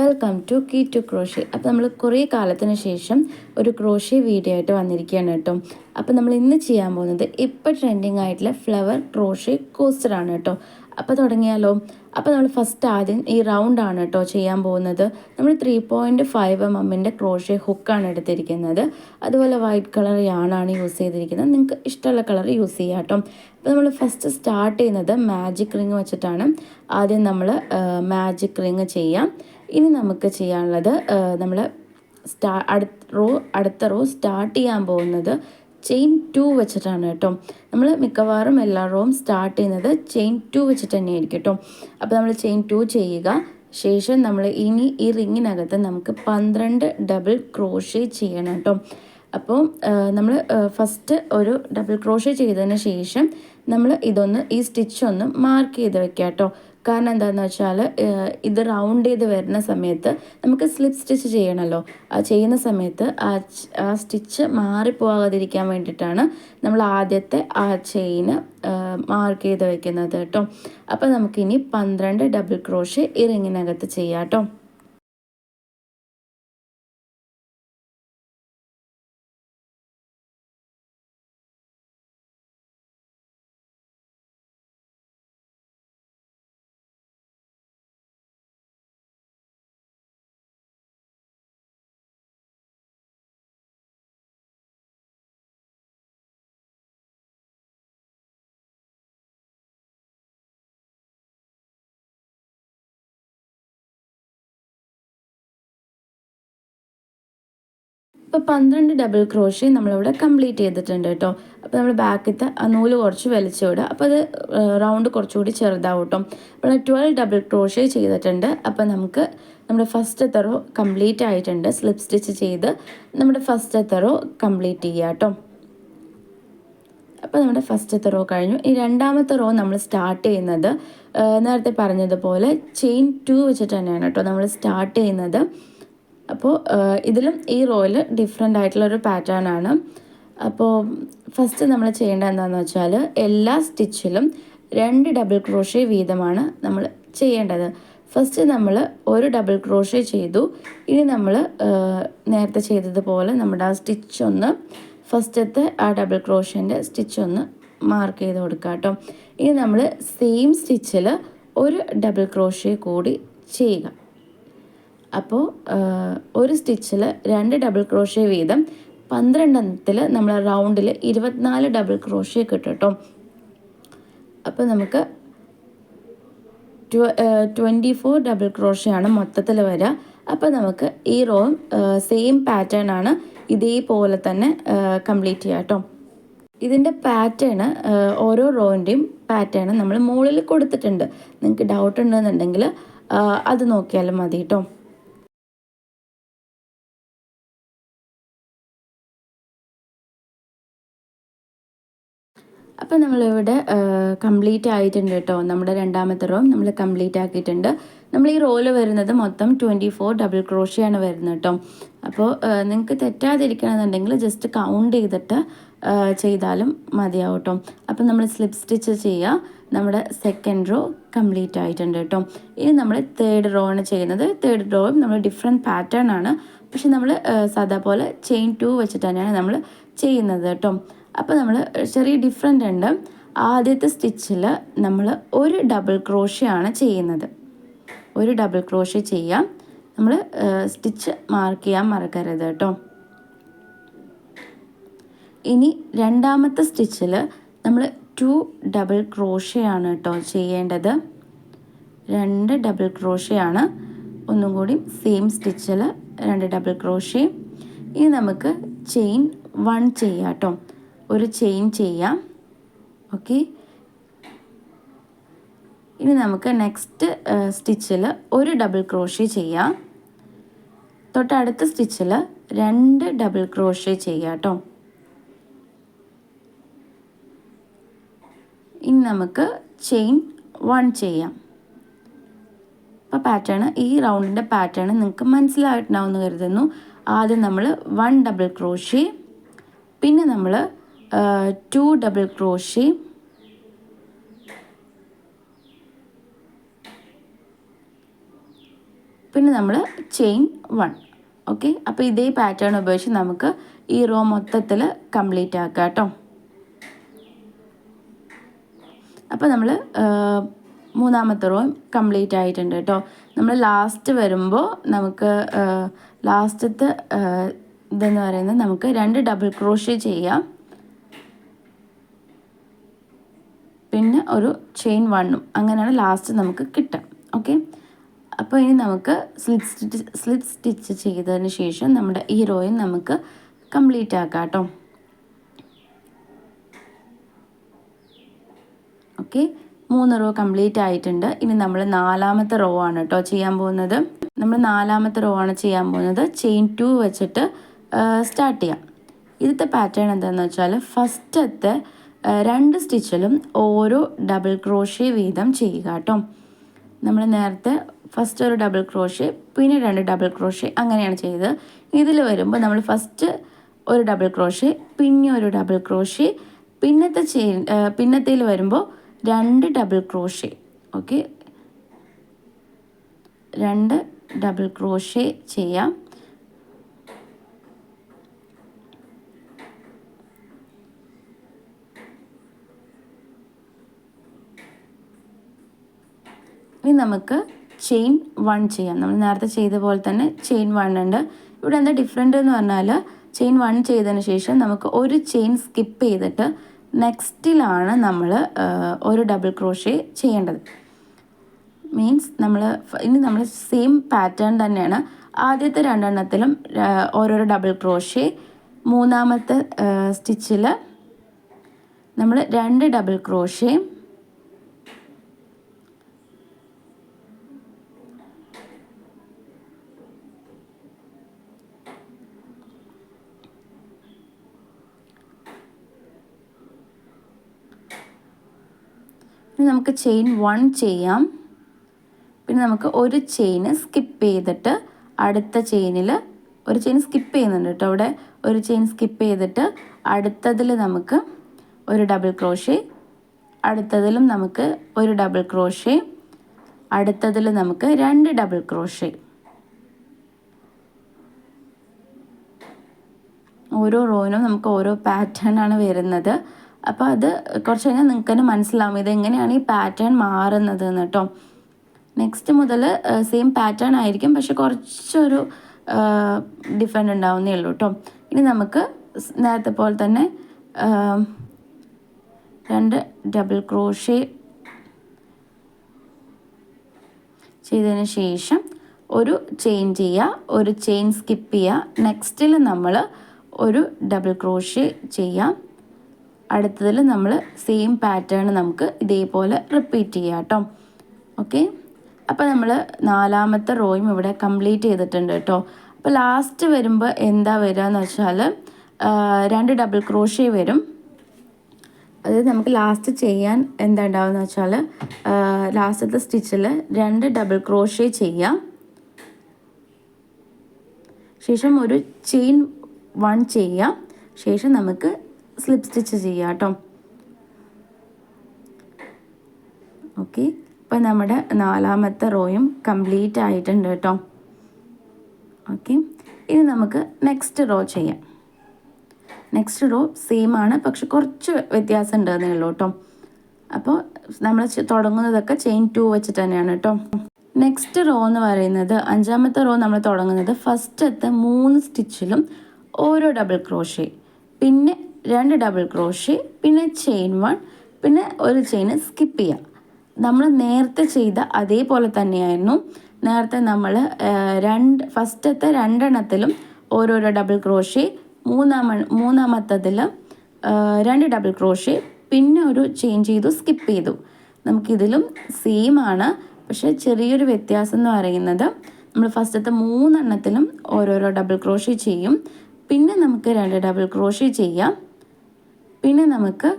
Welcome to key to crochet അപ്പോൾ നമ്മൾ കുറേ കാലത്തിന് ശേഷം ഒരു ക്രോഷി വീഡിയോ ആയിട്ട് വന്നിരിക്കുകയാണ് കേട്ടോ. അപ്പോൾ നമ്മൾ ഇന്ന് ചെയ്യാൻ പോകുന്നത് ഇപ്പോൾ ട്രെൻഡിങ് ആയിട്ടുള്ള ഫ്ലവർ ക്രോഷി കോസ്റ്റർ ആണ് കേട്ടോ. അപ്പോൾ തുടങ്ങിയാലോ? അപ്പോൾ നമ്മൾ ഫസ്റ്റ് ആദ്യം ഈ റൗണ്ട് ആണ് കേട്ടോ ചെയ്യാൻ പോകുന്നത്. നമ്മൾ ത്രീ പോയിന്റ് ഫൈവ് എം എമ്മിന്റെ ക്രോഷേ ഹുക്കാണ് എടുത്തിരിക്കുന്നത്. അതുപോലെ വൈറ്റ് കളർ യാണാണ് യൂസ് ചെയ്തിരിക്കുന്നത്. നിങ്ങൾക്ക് ഇഷ്ടമുള്ള കളർ യൂസ് ചെയ്യാം കേട്ടോ. അപ്പോൾ നമ്മൾ ഫസ്റ്റ് സ്റ്റാർട്ട് ചെയ്യുന്നത് മാജിക് റിങ് വെച്ചിട്ടാണ്. ആദ്യം നമ്മൾ മാജിക് റിങ് ചെയ്യാം. ഇനി നമുക്ക് ചെയ്യാനുള്ളത് നമ്മൾ സ്റ്റാ അടുത്ത റോ അടുത്ത റോ സ്റ്റാർട്ട് ചെയ്യാൻ പോകുന്നത് ചെയിൻ ടു വെച്ചിട്ടാണ് കേട്ടോ. നമ്മൾ മിക്കവാറും എല്ലാ റോവും സ്റ്റാർട്ട് ചെയ്യുന്നത് ചെയിൻ ടു വെച്ചിട്ട് തന്നെയായിരിക്കും കേട്ടോ. അപ്പോൾ നമ്മൾ ചെയിൻ ടു ചെയ്യുക. ശേഷം നമ്മൾ ഇനി ഈ റിങ്ങിനകത്ത് നമുക്ക് പന്ത്രണ്ട് ഡബിൾ ക്രോഷേ ചെയ്യണം കേട്ടോ. അപ്പോൾ നമ്മൾ ഫസ്റ്റ് ഒരു ഡബിൾ ക്രോഷേ ചെയ്തതിന് ശേഷം നമ്മൾ ഇതൊന്ന് ഈ സ്റ്റിച്ച് ഒന്ന് മാർക്ക് ചെയ്ത് വെക്കാം കേട്ടോ. കാരണം എന്താണെന്ന് വെച്ചാൽ ഇത് റൗണ്ട് ചെയ്ത് വരുന്ന സമയത്ത് നമുക്ക് സ്ലിപ്പ് സ്റ്റിച്ച് ചെയ്യണമല്ലോ ആ ചെയ്യുന്ന സമയത്ത് ആ ആ സ്റ്റിച്ച് മാറിപ്പോകാതിരിക്കാൻ വേണ്ടിയിട്ടാണ് നമ്മൾ ആദ്യത്തെ ആ ചെയിന് മാർക്ക് ചെയ്ത് വെക്കുന്നത് കേട്ടോ. അപ്പോൾ നമുക്കിനി പന്ത്രണ്ട് ഡബിൾ ക്രോഷ് ഇറിങ്ങിനകത്ത് റിങ്ങിനകത്ത് ചെയ്യാം കേട്ടോ. ഇപ്പോൾ പന്ത്രണ്ട് ഡബിൾ ക്രോഷി നമ്മളിവിടെ കംപ്ലീറ്റ് ചെയ്തിട്ടുണ്ട് കേട്ടോ. അപ്പോൾ നമ്മൾ ബാക്കിലത്തെ ആ നൂൽ കുറച്ച് വലിച്ചു വിടുക അപ്പോൾ അത് റൗണ്ട് കുറച്ചുകൂടി ചെറുതാവും കേട്ടോ. അപ്പോൾ ട്വൽവ് ഡബിൾ ക്രോഷി ചെയ്തിട്ടുണ്ട്. അപ്പോൾ നമുക്ക് നമ്മുടെ ഫസ്റ്റ് തെറോ കംപ്ലീറ്റ് ആയിട്ടുണ്ട്. സ്ലിപ്പ് സ്റ്റിച്ച് ചെയ്ത് നമ്മുടെ ഫസ്റ്റ് തെറോ കംപ്ലീറ്റ് ചെയ്യുക കേട്ടോ. അപ്പോൾ നമ്മുടെ ഫസ്റ്റ് റോ കഴിഞ്ഞു. ഈ രണ്ടാമത്തെ റോ നമ്മൾ സ്റ്റാർട്ട് ചെയ്യുന്നത് നേരത്തെ പറഞ്ഞതുപോലെ ചെയിൻ ടു വെച്ചിട്ട് തന്നെയാണ് കേട്ടോ. നമ്മൾ സ്റ്റാർട്ട് ചെയ്യുന്നത്. അപ്പോൾ ഇതിലും ഈ റോയിൽ ഡിഫറെന്റ് ആയിട്ടുള്ള ഒരു പാറ്റേൺ ആണ്. അപ്പോൾ ഫസ്റ്റ് നമ്മൾ ചെയ്യേണ്ട എന്താണെന്ന് വെച്ചാൽ എല്ലാ സ്റ്റിച്ചിലും രണ്ട് ഡബിൾ ക്രോഷേ വീതമാണ് നമ്മൾ ചെയ്യേണ്ടത്. ഫസ്റ്റ് നമ്മൾ ഒരു ഡബിൾ ക്രോഷേ ചെയ്തു. ഇനി നമ്മൾ നേരത്തെ ചെയ്തതുപോലെ നമ്മുടെ ആ സ്റ്റിച്ച് ഒന്ന് ഫസ്റ്റത്തെ ആ ഡബിൾ ക്രോഷേന്റെ സ്റ്റിച്ച് ഒന്ന് മാർക്ക് ചെയ്ത് കൊടുക്കുക കേട്ടോ ഇനി നമ്മൾ സെയിം സ്റ്റിച്ചിൽ ഒരു ഡബിൾ ക്രോഷേ കൂടി ചെയ്യുക. അപ്പോൾ ഒരു സ്റ്റിച്ചിൽ രണ്ട് ഡബിൾ ക്രോഷേ വീതം പന്ത്രണ്ടെണ്ണത്തിൽ നമ്മൾ റൗണ്ടിൽ ഇരുപത്തിനാല് ഡബിൾ ക്രോഷേ കിട്ടും കേട്ടോ. അപ്പോൾ നമുക്ക് ട്വന്റി ഫോർ ഡബിൾ ആണ് മൊത്തത്തിൽ വരിക അപ്പോൾ നമുക്ക് ഈ റോ സെയിം പാറ്റേൺ ആണ് ഇതേപോലെ തന്നെ കംപ്ലീറ്റ് ചെയ്യാം കേട്ടോ. ഇതിന്റെ പാറ്റേൺ ഓരോ റോയിന്റെയും പാറ്റേൺ നമ്മൾ മുകളിൽ കൊടുത്തിട്ടുണ്ട്. നിങ്ങൾക്ക് ഡൗട്ട് ഉണ്ടെന്നുണ്ടെങ്കിൽ അത് നോക്കിയാലും മതി കേട്ടോ. അപ്പോൾ നമ്മളിവിടെ കംപ്ലീറ്റ് ആയിട്ടുണ്ട് കേട്ടോ നമ്മുടെ രണ്ടാമത്തെ റോ നമ്മൾ കംപ്ലീറ്റ് ആക്കിയിട്ടുണ്ട്. നമ്മൾ ഈ റോൽ വരുന്നത് മൊത്തം ട്വന്റി ഫോർ ഡബിൾ ക്രോഷിയാണ് വരുന്നത് കേട്ടോ അപ്പോൾ നിങ്ങൾക്ക് തെറ്റാതിരിക്കണമെന്നുണ്ടെങ്കിൽ ജസ്റ്റ് കൗണ്ട് ചെയ്തിട്ട് ചെയ്താലും മതിയാവും കേട്ടോ അപ്പം നമ്മൾ സ്ലിപ്പ് സ്റ്റിച്ച് ചെയ്യുക. നമ്മുടെ സെക്കൻഡ് റോ കംപ്ലീറ്റ് ആയിട്ടുണ്ട് കേട്ടോ ഇനി നമ്മൾ തേർഡ് റോ ആണ് ചെയ്യുന്നത്. തേർഡ് റോയും നമ്മൾ ഡിഫറെന്റ് പാറ്റേൺ ആണ്. പക്ഷെ നമ്മൾ സാധാ പോലെ ചെയിൻ ടു വെച്ചിട്ട് തന്നെയാണ് നമ്മൾ ചെയ്യുന്നത് കേട്ടോ അപ്പോൾ നമ്മൾ ചെറിയ ഡിഫറെന്റ് ഉണ്ട്. ആദ്യത്തെ സ്റ്റിച്ചിൽ നമ്മൾ ഒരു ഡബിൾ ക്രോഷയാണ് ചെയ്യുന്നത്. ഒരു ഡബിൾ ക്രോഷ ചെയ്യാം. നമ്മൾ സ്റ്റിച്ച് മാർക്ക് ചെയ്യാൻ മറക്കരുത് കേട്ടോ. ഇനി രണ്ടാമത്തെ സ്റ്റിച്ചിൽ നമ്മൾ ടു ഡബിൾ ക്രോഷയാണ് കേട്ടോ ചെയ്യേണ്ടത്. രണ്ട് ഡബിൾ ക്രോഷയാണ് ഒന്നും കൂടി സെയിം സ്റ്റിച്ചിൽ രണ്ട് ഡബിൾ ക്രോഷയും ഇനി നമുക്ക് ചെയിൻ വൺ ചെയ്യാം കേട്ടോ. ഒരു ചെയിൻ ചെയ്യാം. ഓക്കെ ഇനി നമുക്ക് നെക്സ്റ്റ് സ്റ്റിച്ചിൽ ഒരു ഡബിൾ ക്രോഷ്യ ചെയ്യാം. തൊട്ടടുത്ത സ്റ്റിച്ചിൽ രണ്ട് ഡബിൾ ക്രോഷ്യ ചെയ്യാം കേട്ടോ ഇനി നമുക്ക് ചെയിൻ വൺ ചെയ്യാം. അപ്പോൾ പാറ്റേൺ ഈ റൗണ്ടിന്റെ പാറ്റേൺ നിങ്ങൾക്ക് മനസ്സിലായിട്ടുണ്ടാവും എന്ന് കരുതുന്നു. ആദ്യം നമ്മൾ വൺ ഡബിൾ ക്രോഷ്യ പിന്നെ നമ്മൾ ടു ഡബിൾ ക്രോഷി. പിന്നെ നമ്മൾ ചെയിൻ വൺ. ഓക്കെ? അപ്പോൾ ഇതേ പാറ്റേൺ ഉപയോഗിച്ച് നമുക്ക് ഈ റോ മൊത്തത്തിൽ കംപ്ലീറ്റ് ആക്കാം കേട്ടോ. അപ്പോൾ നമ്മൾ മൂന്നാമത്തെ റോ കംപ്ലീറ്റ് ആയിട്ടുണ്ട് കേട്ടോ. നമ്മൾ ലാസ്റ്റ് വരുമ്പോൾ നമുക്ക് ലാസ്റ്റത്തെ ഇതെന്ന് പറയുന്നത് നമുക്ക് രണ്ട് ഡബിൾ ക്രോഷ്യ ചെയ്യാം. പിന്നെ ഒരു ചെയിൻ വണ്ണും അങ്ങനെയാണ് ലാസ്റ്റ് നമുക്ക് കിട്ടുക. ഓക്കെ അപ്പോൾ ഇനി നമുക്ക് സ്ലിറ്റ് സ്റ്റിച്ച് സ്ലിറ്റ് സ്റ്റിച്ച് ചെയ്തതിന് ശേഷം നമ്മുടെ ഈ റോയും നമുക്ക് കംപ്ലീറ്റ് ആക്കാം കേട്ടോ. ഓക്കെ മൂന്ന് റോ കംപ്ലീറ്റ് ആയിട്ടുണ്ട്. ഇനി നമ്മൾ നാലാമത്തെ റോ ആണ് കേട്ടോ ചെയ്യാൻ പോകുന്നത്. നമ്മൾ നാലാമത്തെ റോ ആണ് ചെയ്യാൻ പോകുന്നത്. ചെയിൻ ടു വെച്ചിട്ട് സ്റ്റാർട്ട് ചെയ്യാം. ഇതിന്റെ പാറ്റേൺ എന്താണെന്ന് വെച്ചാൽ ഫസ്റ്റത്തെ രണ്ട് സ്റ്റിച്ചിലും ഓരോ ഡബിൾ ക്രോഷ്യ വീതം ചെയ്യുക കേട്ടോ. നമ്മൾ നേരത്തെ ഫസ്റ്റ് ഒരു ഡബിൾ ക്രോഷ്യ പിന്നെ രണ്ട് ഡബിൾ ക്രോഷ്യ അങ്ങനെയാണ് ചെയ്തത്. ഇതിൽ വരുമ്പോൾ നമ്മൾ ഫസ്റ്റ് ഒരു ഡബിൾ ക്രോഷ്യ പിന്നെ ഒരു ഡബിൾ ക്രോഷ്യ പിന്നത്തെ ചെയിൻ പിന്നത്തേൽ വരുമ്പോൾ രണ്ട് ഡബിൾ ക്രോഷ്യ ഓക്കെ രണ്ട് ഡബിൾ ക്രോഷ്യ ചെയ്യാം. ഇനി നമുക്ക് ചെയിൻ വൺ ചെയ്യാം. നമ്മൾ നേരത്തെ ചെയ്ത പോലെ തന്നെ ചെയിൻ വൺ ഉണ്ട്. ഇവിടെ എന്താ ഡിഫറെന്റ് എന്ന് പറഞ്ഞാൽ ചെയിൻ വൺ ചെയ്തതിന് ശേഷം നമുക്ക് ഒരു ചെയിൻ സ്കിപ്പ് ചെയ്തിട്ട് നെക്സ്റ്റിലാണ് നമ്മൾ ഒരു ഡബിൾ ക്രോഷേ ചെയ്യേണ്ടത്. മീൻസ് നമ്മൾ ഇനി നമ്മൾ സെയിം പാറ്റേൺ തന്നെയാണ് ആദ്യത്തെ രണ്ടെണ്ണത്തിലും ഓരോരോ ഡബിൾ ക്രോഷേ മൂന്നാമത്തെ സ്റ്റിച്ചിൽ നമ്മൾ രണ്ട് ഡബിൾ ക്രോഷേ ഇനി നമുക്ക് ചെയിൻ വൺ ചെയ്യാം. പിന്നെ നമുക്ക് ഒരു ചെയിന് സ്കിപ്പ് ചെയ്തിട്ട് അടുത്ത ചെയിനിൽ ഒരു ചെയിൻ സ്കിപ്പ് ചെയ്യുന്നുണ്ട് കേട്ടോ. അവിടെ ഒരു ചെയിൻ സ്കിപ്പ് ചെയ്തിട്ട് അടുത്തതിൽ നമുക്ക് ഒരു ഡബിൾ ക്രോഷേ അടുത്തതിലും നമുക്ക് ഒരു ഡബിൾ ക്രോഷേ അടുത്തതിൽ നമുക്ക് രണ്ട് ഡബിൾ ക്രോഷേ ഓരോ റോയിനും നമുക്ക് ഓരോ പാറ്റേൺ ആണ് വരുന്നത്. അപ്പോൾ അത് കുറച്ച് കഴിഞ്ഞാൽ നിങ്ങൾക്ക് തന്നെ മനസ്സിലാവും. ഇതെങ്ങനെയാണ് ഈ പാറ്റേൺ മാറുന്നത് എന്ന് കേട്ടോ നെക്സ്റ്റ് മുതൽ സെയിം പാറ്റേൺ ആയിരിക്കും. പക്ഷെ കുറച്ചൊരു ഡിഫറെന്റ് ഉണ്ടാവുന്നേ ഉള്ളൂ കേട്ടോ ഇനി നമുക്ക് നേരത്തെ പോലെ തന്നെ രണ്ട് ഡബിൾ ക്രോഷേ ചെയ്തതിന് ശേഷം ഒരു ചെയിൻ ചെയ്യുക ഒരു ചെയിൻ സ്കിപ്പ് ചെയ്യുക നെക്സ്റ്റിൽ നമ്മൾ ഒരു ഡബിൾ ക്രോഷേ ചെയ്യാം. അടുത്തതിൽ നമ്മൾ സെയിം പാറ്റേൺ നമുക്ക് ഇതേപോലെ റിപ്പീറ്റ് ചെയ്യാം കേട്ടോ. ഓക്കെ അപ്പോൾ നമ്മൾ നാലാമത്തെ റോയും ഇവിടെ കംപ്ലീറ്റ് ചെയ്തിട്ടുണ്ട് കേട്ടോ. അപ്പോൾ ലാസ്റ്റ് വരുമ്പോൾ എന്താ വരിക എന്ന് വെച്ചാൽ രണ്ട് ഡബിൾ ക്രോഷി വരും. അതായത് നമുക്ക് ലാസ്റ്റ് ചെയ്യാൻ എന്താ ഉണ്ടാവുക വെച്ചാൽ ലാസ്റ്റത്തെ സ്റ്റിച്ചിൽ രണ്ട് ഡബിൾ ക്രോഷേ ചെയ്യാം. ശേഷം ഒരു ചെയിൻ വൺ ചെയ്യാം. ശേഷം നമുക്ക് സ്ലിപ്പ് സ്റ്റിച്ച് ചെയ്യുക കേട്ടോ. ഓക്കെ ഇപ്പം നമ്മുടെ നാലാമത്തെ റോയും കംപ്ലീറ്റ് ആയിട്ടുണ്ട് കേട്ടോ. ഓക്കെ ഇനി നമുക്ക് നെക്സ്റ്റ് റോ ചെയ്യാം. നെക്സ്റ്റ് റോ സെയിം ആണ് പക്ഷെ കുറച്ച് വ്യത്യാസം ഉണ്ടെന്നേ ഉള്ളൂ കേട്ടോ. അപ്പോൾ നമ്മൾ തുടങ്ങുന്നതൊക്കെ ചെയിൻ ടു വെച്ചിട്ട് തന്നെയാണ് കേട്ടോ. നെക്സ്റ്റ് റോ എന്ന് പറയുന്നത് അഞ്ചാമത്തെ റോ നമ്മൾ തുടങ്ങുന്നത് ഫസ്റ്റത്തെ മൂന്ന് സ്റ്റിച്ചിലും ഓരോ ഡബിൾ ക്രോഷേ പിന്നെ രണ്ട് ഡബിൾ ക്രോഷി പിന്നെ ചെയിൻ വൺ പിന്നെ ഒരു ചെയിൻ സ്കിപ്പ് ചെയ്യുക നമ്മൾ നേരത്തെ ചെയ്ത അതേപോലെ തന്നെയായിരുന്നു. നേരത്തെ നമ്മൾ രണ്ട് ഫസ്റ്റത്തെ രണ്ടെണ്ണത്തിലും ഓരോരോ ഡബിൾ ക്രോഷി മൂന്നാമ മൂന്നാമത്തതിൽ രണ്ട് ഡബിൾ ക്രോഷി പിന്നെ ഒരു ചെയിൻ ചെയ്തു സ്കിപ്പ് ചെയ്തു. നമുക്കിതിലും സെയിം ആണ്. പക്ഷേ ചെറിയൊരു വ്യത്യാസം എന്ന് പറയുന്നത് നമ്മൾ ഫസ്റ്റത്തെ മൂന്നെണ്ണത്തിലും ഓരോരോ ഡബിൾ ക്രോഷി ചെയ്യും. പിന്നെ നമുക്ക് രണ്ട് ഡബിൾ ക്രോഷി ചെയ്യാം. പിന്നെ നമുക്ക്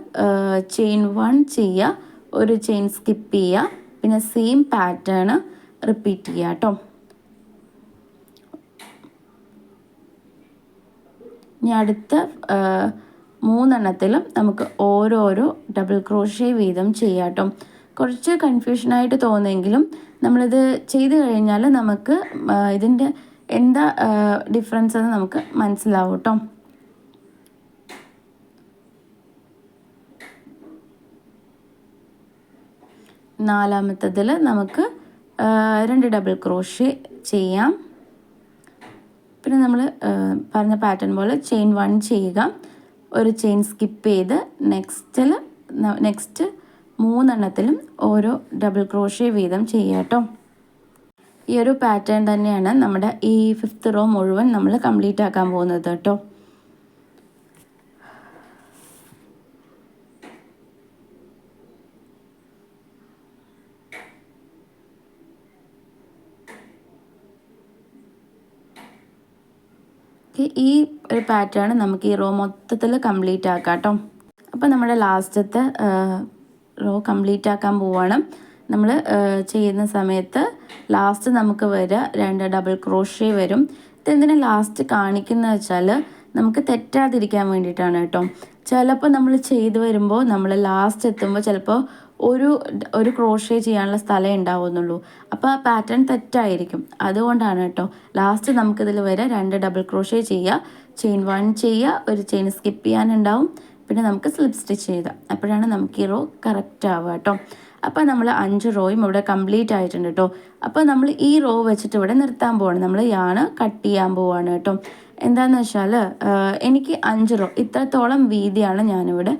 ചെയിൻ വൺ ചെയ്യുക ഒരു ചെയിൻ സ്കിപ്പ് ചെയ്യുക പിന്നെ സെയിം പാറ്റേൺ റിപ്പീറ്റ് ചെയ്യുക കേട്ടോ ഇനി അടുത്ത മൂന്നെണ്ണത്തിലും നമുക്ക് ഓരോരോ ഡബിൾ ക്രോഷേ വീതം ചെയ്യാം കേട്ടോ കുറച്ച് കൺഫ്യൂഷനായിട്ട് തോന്നുമെങ്കിലും നമ്മളിത് ചെയ്ത് കഴിഞ്ഞാൽ നമുക്ക് ഇതിന്റെ എന്താ ഡിഫറൻസ് എന്ന് നമുക്ക് മനസ്സിലാവും കേട്ടോ നാലാമത്തതിൽ നമുക്ക് രണ്ട് ഡബിൾ ക്രോഷേ ചെയ്യാം. പിന്നെ നമ്മൾ പറഞ്ഞ പാറ്റേൺ പോലെ ചെയിൻ വൺ ചെയ്യുക. ഒരു ചെയിൻ സ്കിപ്പ് ചെയ്ത് നെക്സ്റ്റിൽ നെക്സ്റ്റ് മൂന്നെണ്ണത്തിലും ഓരോ ഡബിൾ ക്രോഷേ വീതം ചെയ്യുക കേട്ടോ. ഈ ഒരു പാറ്റേൺ തന്നെയാണ് നമ്മുടെ ഈ ഫിഫ്ത്ത് റോ മുഴുവൻ നമ്മൾ കംപ്ലീറ്റ് ആക്കാൻ പോകുന്നത് കേട്ടോ ഈ ഒരു പാറ്റേൺ നമുക്ക് ഈ റോ മൊത്തത്തിൽ കംപ്ലീറ്റ് ആക്കാം കേട്ടോ അപ്പോൾ നമ്മുടെ ലാസ്റ്റത്തെ റോ കംപ്ലീറ്റ് ആക്കാൻ പോവാണ്. നമ്മൾ ചെയ്യുന്ന സമയത്ത് ലാസ്റ്റ് നമുക്ക് വരിക രണ്ട് ഡബിൾ ക്രോഷേ വരും. ഇതെന്തിനാ ലാസ്റ്റ് കാണിക്കുന്നത് വെച്ചാൽ നമുക്ക് തെറ്റാതിരിക്കാൻ വേണ്ടിയിട്ടാണ് കേട്ടോ. ചിലപ്പോൾ നമ്മൾ ചെയ്തു വരുമ്പോൾ നമ്മൾ ലാസ്റ്റ് എത്തുമ്പോൾ ചിലപ്പോൾ ഒരു ഒരു ക്രോഷേ ചെയ്യാനുള്ള സ്ഥലം ഉണ്ടാവുന്നുള്ളൂ. അപ്പോൾ ആ പാറ്റേൺ തെറ്റായിരിക്കും. അതുകൊണ്ടാണ് കേട്ടോ. ലാസ്റ്റ് നമുക്കിതിൽ വരെ രണ്ട് ഡബിൾ ക്രോഷേ ചെയ്യുക ചെയിൻ വൺ ചെയ്യുക ഒരു ചെയിൻ സ്കിപ്പ് ചെയ്യാനുണ്ടാവും. പിന്നെ നമുക്ക് സ്ലിപ്പ് സ്റ്റിച്ച് ചെയ്താൽ അപ്പോഴാണ് നമുക്ക് ഈ റോ കറക്റ്റ് ആവുക കേട്ടോ. അപ്പോൾ നമ്മൾ അഞ്ച് റോയും ഇവിടെ കംപ്ലീറ്റ് ആയിട്ടുണ്ട് കേട്ടോ. അപ്പോൾ നമ്മൾ ഈ റോ വെച്ചിട്ട് ഇവിടെ നിർത്താൻ പോവാണ്. നമ്മൾ യാണ് കട്ട് ചെയ്യാൻ പോവാണ് കേട്ടോ. എന്താണെന്ന് വെച്ചാൽ എനിക്ക് അഞ്ച് റോ ഇത്രത്തോളം വീതിയാണ് ഞാനിവിടെ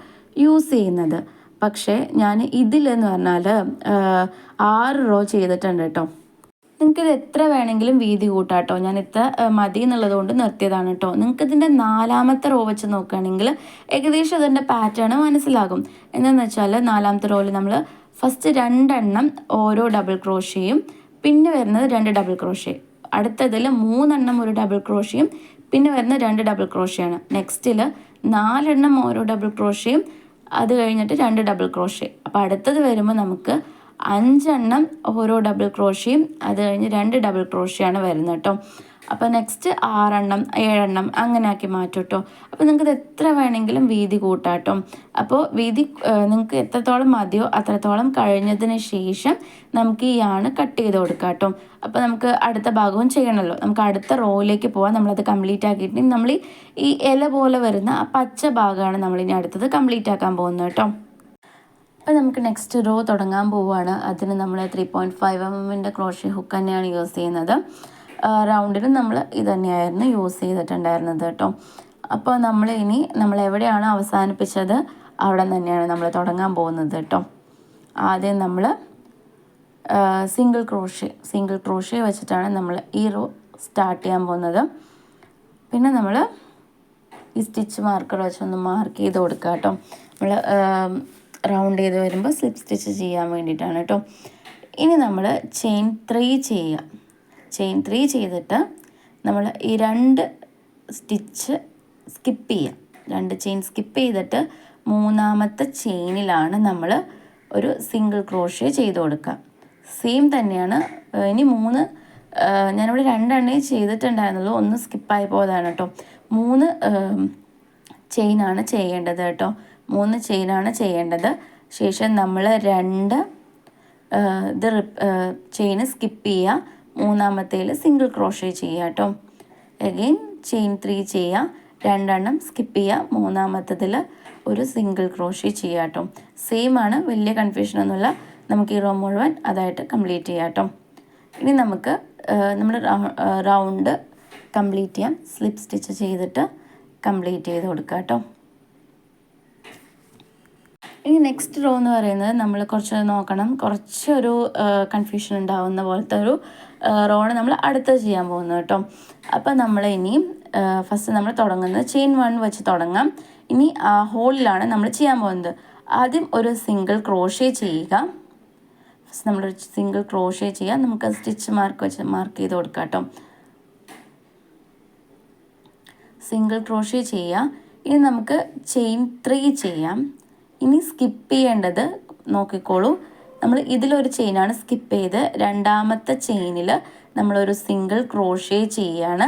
യൂസ് ചെയ്യുന്നത്. പക്ഷേ ഞാൻ ഇതിലെന്ന് പറഞ്ഞാൽ ആറ് റോ ചെയ്തിട്ടുണ്ട് കേട്ടോ. നിങ്ങൾക്ക് ഇത് എത്ര വേണമെങ്കിലും വീതി കൂട്ടാട്ടോ. ഞാൻ ഇത്ര മതി എന്നുള്ളത് കൊണ്ട് നിർത്തിയതാണ് കേട്ടോ നിങ്ങൾക്ക് ഇതിന്റെ നാലാമത്തെ റോ വെച്ച് നോക്കുകയാണെങ്കിൽ ഏകദേശം അതിന്റെ പാറ്റേൺ മനസ്സിലാകും. എന്താണെന്ന് വെച്ചാൽ നാലാമത്തെ റോയിൽ നമ്മൾ ഫസ്റ്റ് രണ്ടെണ്ണം ഓരോ ഡബിൾ ക്രോഷയും പിന്നെ വരുന്നത് രണ്ട് ഡബിൾ ക്രോഷേ അടുത്തതിൽ മൂന്നെണ്ണം ഒരു ഡബിൾ ക്രോഷയും പിന്നെ വരുന്നത് രണ്ട് ഡബിൾ ക്രോഷയാണ് നെക്സ്റ്റിൽ നാലെണ്ണം ഓരോ ഡബിൾ ക്രോഷയും അത് കഴിഞ്ഞിട്ട് രണ്ട് ഡബിൾ ക്രോഷേ അപ്പോൾ അടുത്തത് വരുമ്പോൾ നമുക്ക് അഞ്ചെണ്ണം ഓരോ ഡബിൾ ക്രോഷിയും അത് കഴിഞ്ഞ് രണ്ട് ഡബിൾ ക്രോഷിയാണ് വരുന്നത് കേട്ടോ അപ്പോൾ നെക്സ്റ്റ് ആറെണ്ണം ഏഴെണ്ണം അങ്ങനെ ആക്കി മാറ്റും കേട്ടോ അപ്പോൾ നിങ്ങൾക്ക് എത്ര വേണമെങ്കിലും വീതി കൂട്ടാട്ടോ അപ്പോൾ വീതി നിങ്ങൾക്ക് എത്രത്തോളം മതിയോ അത്രത്തോളം കഴിഞ്ഞതിന് ശേഷം നമുക്ക് ഈ ആണ് കട്ട് ചെയ്ത് കൊടുക്കാം കേട്ടോ അപ്പോൾ നമുക്ക് അടുത്ത ഭാഗവും ചെയ്യണമല്ലോ നമുക്ക് അടുത്ത റോയിലേക്ക് പോകാം നമ്മളത് കംപ്ലീറ്റ് ആക്കിയിട്ട് നമ്മൾ ഈ ഇല പോലെ വരുന്ന ആ പച്ച ഭാഗമാണ് നമ്മളിനി അടുത്തത് കംപ്ലീറ്റ് ആക്കാൻ പോകുന്നത് കേട്ടോ അപ്പോൾ നമുക്ക് നെക്സ്റ്റ് റോ തുടങ്ങാൻ പോവുകയാണ്. അതിന് നമ്മൾ ത്രീ പോയിന്റ് ഫൈവ് എം എമ്മിന്റെ ക്രോഷ്യ ഹുക്ക് തന്നെയാണ് യൂസ് ചെയ്യുന്നത്. റൗണ്ടിന് നമ്മൾ ഇത് തന്നെയായിരുന്നു യൂസ് ചെയ്തിട്ടുണ്ടായിരുന്നത് കേട്ടോ. അപ്പോൾ നമ്മൾ ഇനി നമ്മൾ എവിടെയാണ് അവസാനിപ്പിച്ചത്? അവിടെ തന്നെയാണ് നമ്മൾ തുടങ്ങാൻ പോകുന്നത് കേട്ടോ. ആദ്യം നമ്മൾ സിംഗിൾ ക്രോഷ്യ സിംഗിൾ ക്രോഷ്യ വെച്ചിട്ടാണ് നമ്മൾ ഈ റോ സ്റ്റാർട്ട് ചെയ്യാൻ പോകുന്നത്. പിന്നെ നമ്മൾ ഈ സ്റ്റിച്ച് മാർക്കർ വെച്ചൊന്ന് മാർക്ക് ചെയ്ത് കൊടുക്കുക കേട്ടോ. നമ്മൾ റൗണ്ട് ചെയ്ത് വരുമ്പോൾ സ്ലിപ്പ് സ്റ്റിച്ച് ചെയ്യാൻ വേണ്ടിയിട്ടാണ് കേട്ടോ. ഇനി നമ്മൾ ചെയിൻ ത്രീ ചെയ്യുക. ചെയിൻ ത്രീ ചെയ്തിട്ട് നമ്മൾ ഈ രണ്ട് സ്റ്റിച്ച് സ്കിപ്പ് ചെയ്യുക രണ്ട് ചെയിൻ സ്കിപ്പ് ചെയ്തിട്ട് മൂന്നാമത്തെ ചെയിനിലാണ് നമ്മൾ ഒരു സിംഗിൾ ക്രോഷ്യ ചെയ്ത് കൊടുക്കുക. സെയിം തന്നെയാണ് ഇനി മൂന്ന് ഞാനിവിടെ രണ്ടെണ്ണേ ചെയ്തിട്ടുണ്ടായിരുന്നുള്ളൂ. ഒന്ന് സ്കിപ്പായി പോയതാണ് കേട്ടോ. മൂന്ന് ചെയിനാണ് ചെയ്യേണ്ടത് കേട്ടോ. മൂന്ന് ചെയിനാണ് ചെയ്യേണ്ടത്. ശേഷം നമ്മൾ രണ്ട് ഇത് ചെയിന് സ്കിപ്പ് ചെയ്യുക. മൂന്നാമത്തേൽ സിംഗിൾ ക്രോഷേ ചെയ്യുക കേട്ടോ. അഗെയിൻ ചെയിൻ ത്രീ ചെയ്യുക. രണ്ടെണ്ണം സ്കിപ്പ് ചെയ്യുക. മൂന്നാമത്തതിൽ ഒരു സിംഗിൾ ക്രോഷേ ചെയ്യുക കേട്ടോ. സെയിം ആണ്. വലിയ കൺഫ്യൂഷനൊന്നുമില്ല നമുക്ക് ഈ റോ മുഴുവൻ അതായിട്ട് കംപ്ലീറ്റ് ചെയ്യാം കേട്ടോ. ഇനി നമുക്ക് നമ്മൾ റൗണ്ട് കംപ്ലീറ്റ് ചെയ്യാം. സ്ലിപ്പ് സ്റ്റിച്ച് ചെയ്തിട്ട് കംപ്ലീറ്റ് ചെയ്ത് കൊടുക്കാം കേട്ടോ. ഇനി നെക്സ്റ്റ് റോ എന്ന് പറയുന്നത് നമ്മൾ കുറച്ച് നോക്കണം. കുറച്ചൊരു കൺഫ്യൂഷൻ ഉണ്ടാവുന്ന പോലത്തെ ഒരു റോണ് നമ്മൾ അടുത്ത് ചെയ്യാൻ പോകുന്നത് കേട്ടോ. അപ്പോൾ നമ്മൾ ഇനിയും ഫസ്റ്റ് നമ്മൾ തുടങ്ങുന്നത് ചെയിൻ വൺ വെച്ച് തുടങ്ങാം. ഇനി ആ ഹോളിലാണ് നമ്മൾ ചെയ്യാൻ പോകുന്നത്. ആദ്യം ഒരു സിംഗിൾ ക്രോഷേ ചെയ്യുക. ഫസ്റ്റ് നമ്മളൊരു സിംഗിൾ ക്രോഷേ ചെയ്യുക. നമുക്ക് സ്റ്റിച്ച് മാർക്ക് വെച്ച് മാർക്ക് ചെയ്ത് കൊടുക്കാം കേട്ടോ. സിംഗിൾ ക്രോഷേ ചെയ്യുക. ഇനി നമുക്ക് ചെയിൻ ത്രീ ചെയ്യാം. ഇനി സ്കിപ്പ് ചെയ്യേണ്ടത് നോക്കിക്കോളൂ. നമ്മൾ ഇതിലൊരു ചെയിനാണ് സ്കിപ്പ് ചെയ്ത് രണ്ടാമത്തെ ചെയിനിൽ നമ്മളൊരു സിംഗിൾ ക്രോഷേ ചെയ്യാണ്.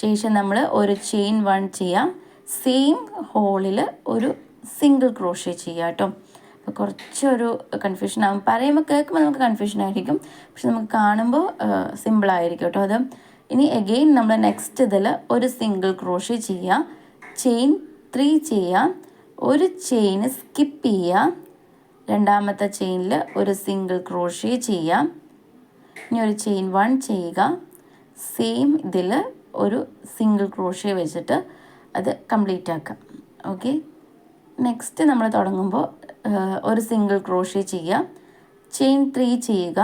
ശേഷം നമ്മൾ ഒരു ചെയിൻ വൺ ചെയ്യാം. സെയിം ഹോളിൽ ഒരു സിംഗിൾ ക്രോഷേ ചെയ്യാം കേട്ടോ അപ്പോൾ കുറച്ചൊരു കൺഫ്യൂഷൻ ആകും പറയുമ്പോൾ കേൾക്കുമ്പോൾ നമുക്ക് കൺഫ്യൂഷൻ ആയിരിക്കും. പക്ഷെ നമുക്ക് കാണുമ്പോൾ സിമ്പിളായിരിക്കും കേട്ടോ അത്. ഇനി എഗെയിൻ നമ്മൾ നെക്സ്റ്റ് ഇതിൽ ഒരു സിംഗിൾ ക്രോഷേ ചെയ്യുക ചെയിൻ ത്രീ ചെയ്യുക ഒരു ചെയിൻ സ്കിപ്പ് ചെയ്യാം. രണ്ടാമത്തെ ചെയിനിൽ ഒരു സിംഗിൾ ക്രോഷി ചെയ്യാം. ഇനി ഒരു ചെയിൻ വൺ ചെയ്യുക. സെയിം ഇതിൽ ഒരു സിംഗിൾ ക്രോഷി വെച്ചിട്ട് അത് കംപ്ലീറ്റ് ആക്കാം. ഓക്കെ നെക്സ്റ്റ് നമ്മൾ തുടങ്ങുമ്പോൾ ഒരു സിംഗിൾ ക്രോഷി ചെയ്യുക ചെയിൻ ത്രീ ചെയ്യുക.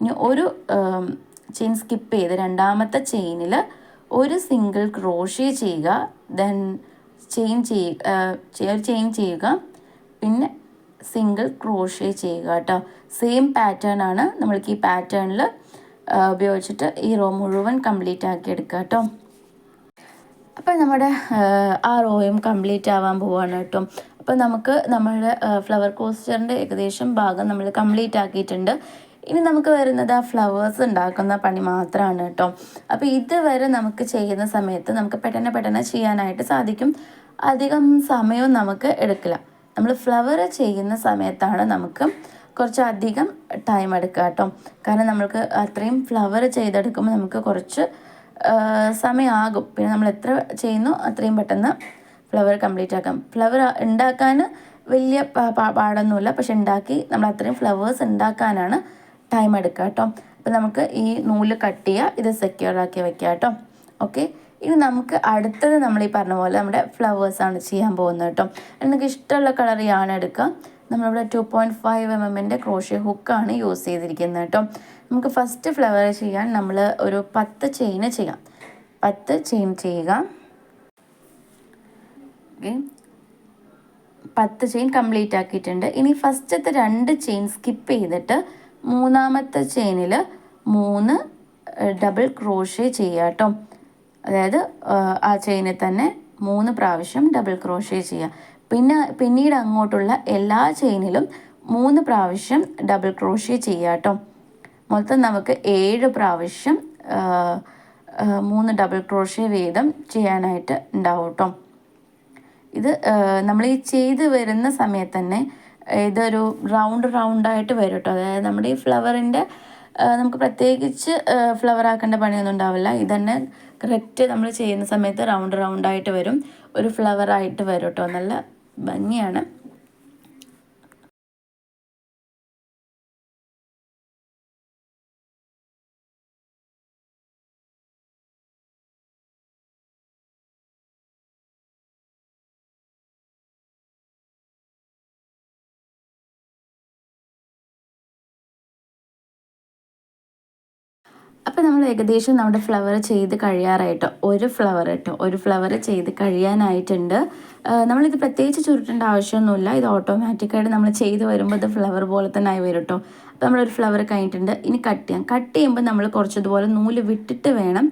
ഇനി ഒരു ചെയിൻ സ്കിപ്പ് ചെയ്ത് രണ്ടാമത്തെ ചെയിനിൽ ഒരു സിംഗിൾ ക്രോഷി ചെയ്യുക. ദെൻ ചെയിൻ ചെയ്യുക ചെയിൻ ചെയ്യുക. പിന്നെ സിംഗിൾ ക്രോഷേ ചെയ്യുക കേട്ടോ. സെയിം പാറ്റേൺ ആണ് നമ്മൾക്ക് ഈ പാറ്റേണിൽ ഉപയോഗിച്ചിട്ട് ഈ റോ മുഴുവൻ കംപ്ലീറ്റ് ആക്കി എടുക്കുക കേട്ടോ. അപ്പോൾ നമ്മുടെ ആ റോയും കംപ്ലീറ്റ് ആവാൻ പോവാണ് കേട്ടോ. അപ്പോൾ നമുക്ക് നമ്മുടെ ഫ്ലവർ കോസ്റ്ററിന്റെ ഏകദേശം ഭാഗം നമ്മൾ കംപ്ലീറ്റ് ആക്കിയിട്ടുണ്ട്. ഇനി നമുക്ക് വരുന്നത് ആ ഫ്ലവേഴ്സ് ഉണ്ടാക്കുന്ന പണി മാത്രമാണ് കേട്ടോ അപ്പോൾ ഇതുവരെ നമുക്ക് ചെയ്യുന്ന സമയത്ത് നമുക്ക് പെട്ടെന്ന് പെട്ടെന്ന് ചെയ്യാനായിട്ട് സാധിക്കും. അധികം സമയവും നമുക്ക് എടുക്കില്ല. നമ്മൾ ഫ്ലവർ ചെയ്യുന്ന സമയത്താണ് നമുക്ക് കുറച്ചധികം ടൈം എടുക്കുക കേട്ടോ കാരണം നമ്മൾക്ക് അത്രയും ഫ്ലവർ ചെയ്തെടുക്കുമ്പോൾ നമുക്ക് കുറച്ച് സമയമാകും പിന്നെ നമ്മൾ എത്ര ചെയ്യുന്നു അത്രയും പെട്ടെന്ന് ഫ്ലവർ കംപ്ലീറ്റ് ആക്കാം. ഫ്ലവർ ഉണ്ടാക്കാൻ വലിയ പാടൊന്നുമില്ല. പക്ഷെ ഉണ്ടാക്കി നമ്മൾ അത്രയും ഫ്ലവേഴ്സ് ഉണ്ടാക്കാനാണ് ടൈം എടുക്കുക കേട്ടോ. അപ്പോൾ നമുക്ക് ഈ നൂൽ കട്ട് ചെയ്യുക ഇത് സെക്യൂർ ആക്കി വെക്കുക കേട്ടോ. ഓക്കെ ഇനി നമുക്ക് അടുത്തത് നമ്മൾ ഈ പറഞ്ഞ പോലെ നമ്മുടെ ഫ്ലവേഴ്സാണ് ചെയ്യാൻ പോകുന്നത് കേട്ടോ. നിങ്ങൾക്ക് ഇഷ്ടമുള്ള കളർ യാണ് എടുക്കുക. നമ്മളിവിടെ ടു പോയിന്റ് ഫൈവ് എം എമ്മിന്റെ ക്രോഷ്യ ഹുക്കാണ് യൂസ് ചെയ്തിരിക്കുന്നത് കേട്ടോ. നമുക്ക് ഫസ്റ്റ് ഫ്ലവർ ചെയ്യാൻ നമ്മൾ ഒരു പത്ത് ചെയിന് ചെയ്യാം. പത്ത് ചെയിൻ ചെയ്യുക. പത്ത് ചെയിൻ കംപ്ലീറ്റ് ആക്കിയിട്ടുണ്ട്. ഇനി ഫസ്റ്റത്തെ രണ്ട് ചെയിൻ സ്കിപ്പ് ചെയ്തിട്ട് മൂന്നാമത്തെ ചെയിനിൽ മൂന്ന് ഡബിൾ ക്രോഷ്യ ചെയ്യുക കേട്ടോ അതായത് ആ ചെയിനിൽ തന്നെ മൂന്ന് പ്രാവശ്യം ഡബിൾ ക്രോഷ്യ ചെയ്യുക പിന്നെ പിന്നീട് അങ്ങോട്ടുള്ള എല്ലാ ചെയിനിലും മൂന്ന് പ്രാവശ്യം ഡബിൾ ക്രോഷ്യ ചെയ്യുക കേട്ടോ മൊത്തം നമുക്ക് ഏഴ് പ്രാവശ്യം മൂന്ന് ഡബിൾ ക്രോഷ്യ വീതം ചെയ്യാനായിട്ട് ഉണ്ടാവും കേട്ടോ ഇത് നമ്മൾ ഈ ചെയ്ത് വരുന്ന സമയത്ത് തന്നെ ഇതൊരു റൗണ്ട് റൗണ്ടായിട്ട് വരും കേട്ടോ. അതായത് നമ്മുടെ ഈ ഫ്ലവറിന്റെ നമുക്ക് പ്രത്യേകിച്ച് ഫ്ലവർ ആക്കേണ്ട പണിയൊന്നും ഉണ്ടാവില്ല. ഇതന്നെ കറക്റ്റ് നമ്മൾ ചെയ്യുന്ന സമയത്ത് റൗണ്ട് റൗണ്ടായിട്ട് വരും. ഒരു ഫ്ലവർ ആയിട്ട് വരും കേട്ടോ. നല്ല ഭംഗിയാണ്. അപ്പോൾ നമ്മൾ ഏകദേശം നമ്മുടെ ഫ്ലവർ ചെയ്ത് കഴിയാറായിട്ട് ഒരു ഫ്ലവർ കേട്ടോ ഒരു ഫ്ലവർ ചെയ്ത് കഴിയാനായിട്ടുണ്ട്. നമ്മളിത് പ്രത്യേകിച്ച് ചുരുട്ടേണ്ട ആവശ്യമൊന്നുമില്ല. ഇത് ഓട്ടോമാറ്റിക്കായിട്ട് നമ്മൾ ചെയ്ത് വരുമ്പോൾ ഇത് ഫ്ലവർ പോലെ തന്നെ ആയി വരും കേട്ടോ അപ്പോൾ നമ്മളൊരു ഫ്ലവർ കഴിഞ്ഞിട്ടുണ്ട്. ഇനി കട്ട് ചെയ്യാം. കട്ട് ചെയ്യുമ്പോൾ നമ്മൾ കുറച്ചതുപോലെ നൂൽ വിട്ടിട്ട് വേണം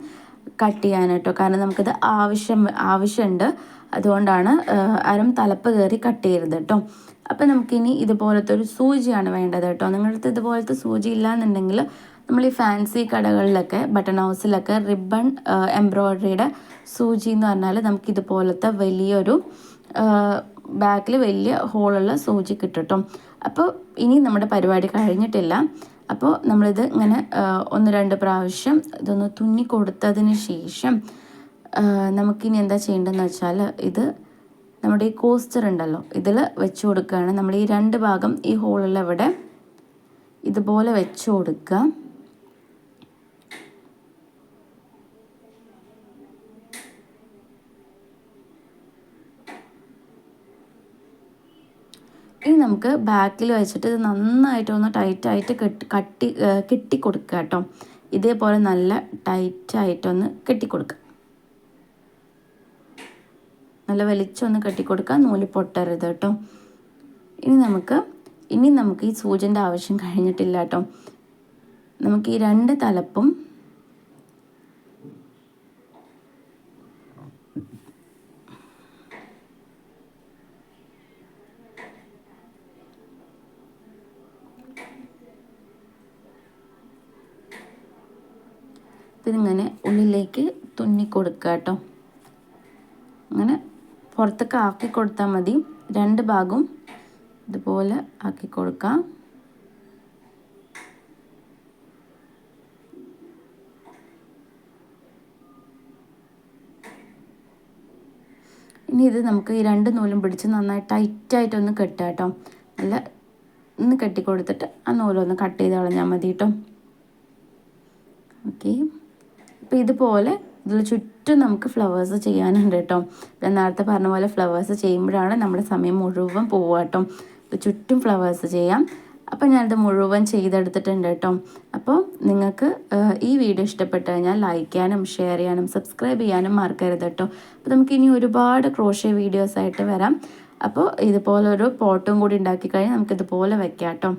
കട്ട് ചെയ്യാൻ കേട്ടോ കാരണം നമുക്കിത് ആവശ്യം ആവശ്യമുണ്ട്. അതുകൊണ്ടാണ് അരം തലപ്പ് കയറി കട്ട് ചെയ്യരുത് കേട്ടോ അപ്പോൾ നമുക്കിനി ഇതുപോലത്തെ ഒരു സൂചിയാണ് വേണ്ടത് കേട്ടോ നിങ്ങളുടെ അടുത്ത് ഇതുപോലത്തെ സൂചി ഇല്ലാന്നുണ്ടെങ്കിൽ നമ്മൾ ഈ ഫാൻസി കടകളിലൊക്കെ ബട്ടൺ ഹൗസിലൊക്കെ റിബൺ എംബ്രോയ്ഡറിയുടെ സൂചി എന്ന് പറഞ്ഞാൽ നമുക്ക് ഇതുപോലത്തെ വലിയൊരു ബാക്കിൽ വലിയ ഹോളുള്ള സൂചി കിട്ടും അപ്പോൾ ഇനി നമ്മുടെ പരിപാടി കഴിഞ്ഞിട്ടില്ല. അപ്പോൾ നമ്മളിത് ഇങ്ങനെ ഒന്ന് രണ്ട് പ്രാവശ്യം ഇതൊന്ന് തുന്നി കൊടുത്തതിന് ശേഷം നമുക്കിനി എന്താ ചെയ്യേണ്ടതെന്ന് വെച്ചാൽ ഇത് നമ്മുടെ ഈ കോസ്റ്റർ ഉണ്ടല്ലോ ഇതിൽ വെച്ച് കൊടുക്കുകയാണ്. നമ്മൾ ഈ രണ്ട് ഭാഗം ഈ ഹോളിൽ ഇവിടെ ഇതുപോലെ വെച്ച് കൊടുക്കുക ഇനി നമുക്ക് ബാക്കിൽ വെച്ചിട്ട് ഇത് നന്നായിട്ടൊന്ന് ടൈറ്റായിട്ട് കെട്ടി കട്ടി കെട്ടി കൊടുക്കുക കേട്ടോ. ഇതേപോലെ നല്ല ടൈറ്റായിട്ടൊന്ന് കെട്ടിക്കൊടുക്കുക. നല്ല വലിച്ചൊന്ന് കെട്ടിക്കൊടുക്കുക. നൂൽ പൊട്ടരുത് കേട്ടോ. ഇനി നമുക്ക് ഇനി നമുക്ക് ഈ സൂചന്റെ ആവശ്യം കഴിഞ്ഞിട്ടില്ല കേട്ടോ. നമുക്ക് ഈ രണ്ട് തലപ്പും ഇതിങ്ങനെ ഉള്ളിലേക്ക് തുന്നി കൊടുക്കുക കേട്ടോ. അങ്ങനെ പുറത്തൊക്കെ ആക്കി കൊടുത്താൽ മതി. രണ്ട് ഭാഗവും ഇതുപോലെ ആക്കി കൊടുക്കാം. ഇനി ഇത് നമുക്ക് ഈ രണ്ട് നൂലും പിടിച്ച് നന്നായി ടൈറ്റായിട്ടൊന്ന് കെട്ടുക കേട്ടോ. നല്ല ഒന്ന് കെട്ടിക്കൊടുത്തിട്ട് ആ നൂലൊന്ന് കട്ട് ചെയ്ത് കളഞ്ഞാൽ മതി കേട്ടോ. ഓക്കെ. അപ്പോൾ ഇതുപോലെ ഇതിൽ ചുറ്റും നമുക്ക് ഫ്ലവേഴ്സ് ചെയ്യാനുണ്ട് കേട്ടോ നേരത്തെ പറഞ്ഞ പോലെ ഫ്ലവേഴ്സ് ചെയ്യുമ്പോഴാണ് നമ്മുടെ സമയം മുഴുവൻ പോവുക കേട്ടോ ചുറ്റും ഫ്ലവേഴ്സ് ചെയ്യാം. അപ്പോൾ ഞാനത് മുഴുവൻ ചെയ്തെടുത്തിട്ടുണ്ട് കേട്ടോ അപ്പോൾ നിങ്ങൾക്ക് ഈ വീഡിയോ ഇഷ്ടപ്പെട്ട് കഴിഞ്ഞാൽ ലൈക്ക് ചെയ്യാനും ഷെയർ ചെയ്യാനും സബ്സ്ക്രൈബ് ചെയ്യാനും മറക്കരുത് കേട്ടോ അപ്പോൾ നമുക്ക് ഇനി ഒരുപാട് ക്രോഷ്യ വീഡിയോസ് ആയിട്ട് വരാം. അപ്പോൾ ഇതുപോലൊരു പോട്ടും കൂടി ഉണ്ടാക്കി കഴിഞ്ഞാൽ നമുക്കിതുപോലെ വെക്കാം കേട്ടോ